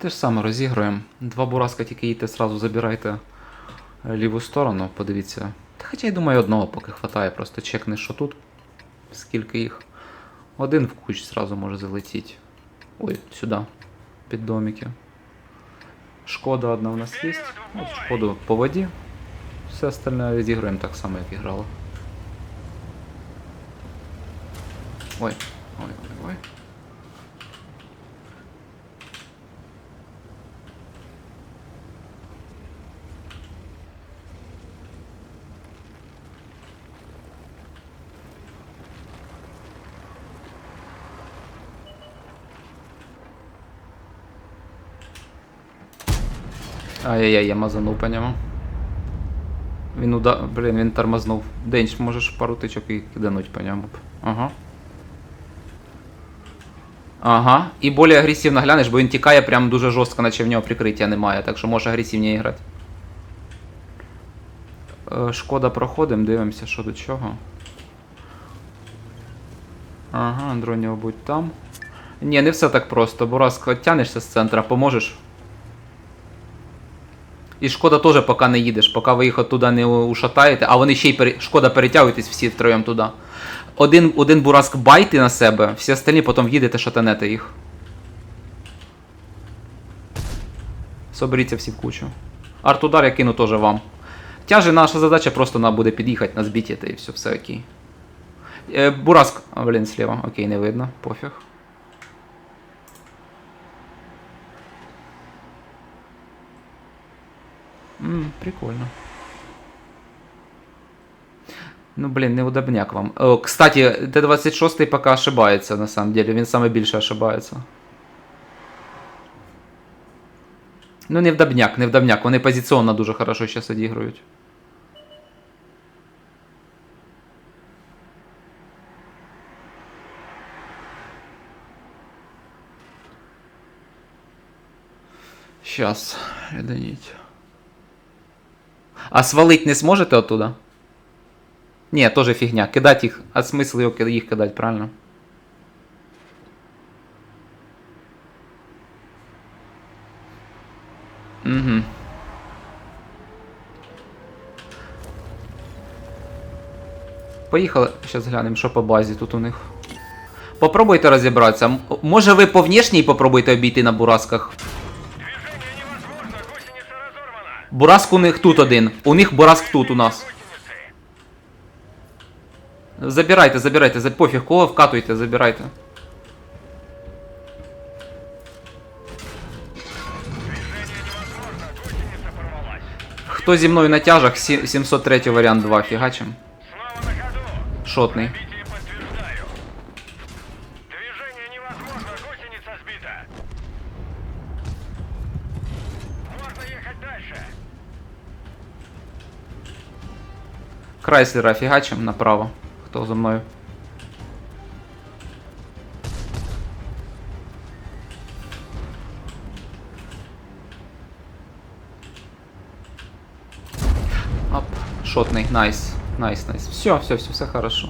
Те ж саме розігруємо. Два бураска тільки їдьте, сразу забирайте е, ліву сторону, подивіться. Та хоча я думаю, одного поки хватає, просто чекни, що тут. Скільки їх. Один в куч сразу може залетіти. Ой, сюди. Під домики. Шкода одна у нас є. От шкоду по воді. Все остальне відіграємо так само, як і грали. Ой, ой, ой, ой. Ай-яй-яй, я мазанув по ньому. Він уда... Блін, він тормознув. Денч, можеш пару тичок і кидануть по ньому. Ага. Ага. І більш агресивно глянеш, бо він тікає прям дуже жорстко, наче в нього прикриття немає, так що можеш агресивніше грати. Е, Шкода проходимо, дивимося, що до чого. Ага, Андроні, мабуть, там. Ні, не все так просто. Бураск, тянешся з центра, поможеш. І шкода теж поки не їдеш, поки ви їх оттуда не ушатаєте, а вони ще й пере... шкода перетягуєтесь всі втроєм туди. Один, один бураск байте на себе, всі остальні потім їдете шатанете їх. Соберіться всі в кучу. Артудар я кину теж вам. Тяжі наша задача просто нам буде під'їхати на збіті та і все, все окей. Е, бураск, а, блін, слева, окей, не видно, пофіг. М, прикольно. Ну, блин, неудобняк вам. О, кстати, Т-26 пока ошибается, на самом деле. Він саме більше ошибається. Ну, невдобняк, невдобняк. Вони позиціонно дуже хорошо зараз одігрують. Щас, ряданіть. А свалить не сможете оттуда? Ні, теж фігня. Кидать їх. А смисл його ки- їх кидать, правильно? Угу. Поїхали, зараз глянемо, що по базі тут у них. Попробуйте розібратися. Може ви по внешній попробуйте обійти на бурасках? Бураск у них тут один. У них бураск тут у нас. Забирайте, забирайте, за пофіг, кого вкатуйте, забирайте. Хто зі мною на тяжах, 703 варіант 2, фігачим. Шотний. Крайслера фігачим направо. Хто за мною? Оп, шотний, найс, найс, найс. Все, все, все, все хорошо.